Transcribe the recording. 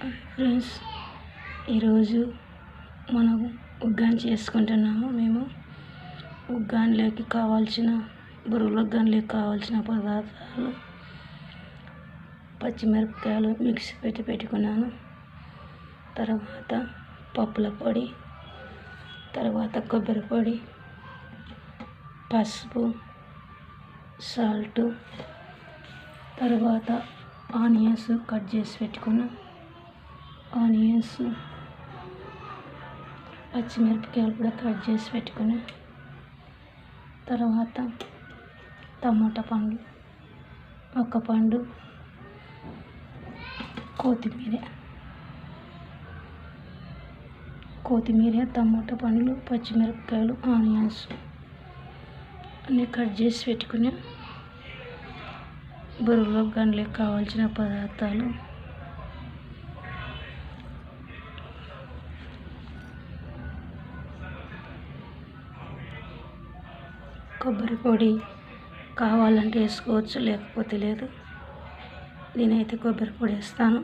Friends ఈరోజు మనం ఉగ్గాని చేసుకుంటున్నాము. మేము ఉగ్గానిలోకి కావాల్సిన బురుగుల ఉగ్గానిలోకి కావాల్సిన పదార్థాలు పచ్చిమిరపకాయలు మిక్సీ పెట్టి పెట్టుకున్నాను. తర్వాత పప్పుల పొడి తర్వాత కొబ్బరి పొడి పసుపు సాల్ట్ తర్వాత ఆనియన్స్ కట్ చేసి పెట్టుకున్నాం. ఆనియన్స్ పచ్చిమిరపకాయలు కూడా కట్ చేసి పెట్టుకుని తర్వాత టమాటా పండు ఒక పండు కొత్తిమీర. కొత్తిమీర టమాటా పండ్లు పచ్చిమిరపకాయలు ఆనియన్స్ అన్నీ కట్ చేసి పెట్టుకుని బురుగులో గండ్లకి కావాల్సిన పదార్థాలు కొబ్బరి పొడి కావాలంటే వేసుకోవచ్చు లేకపోతే లేదు. నేనైతే కొబ్బరి పొడి వేస్తాను.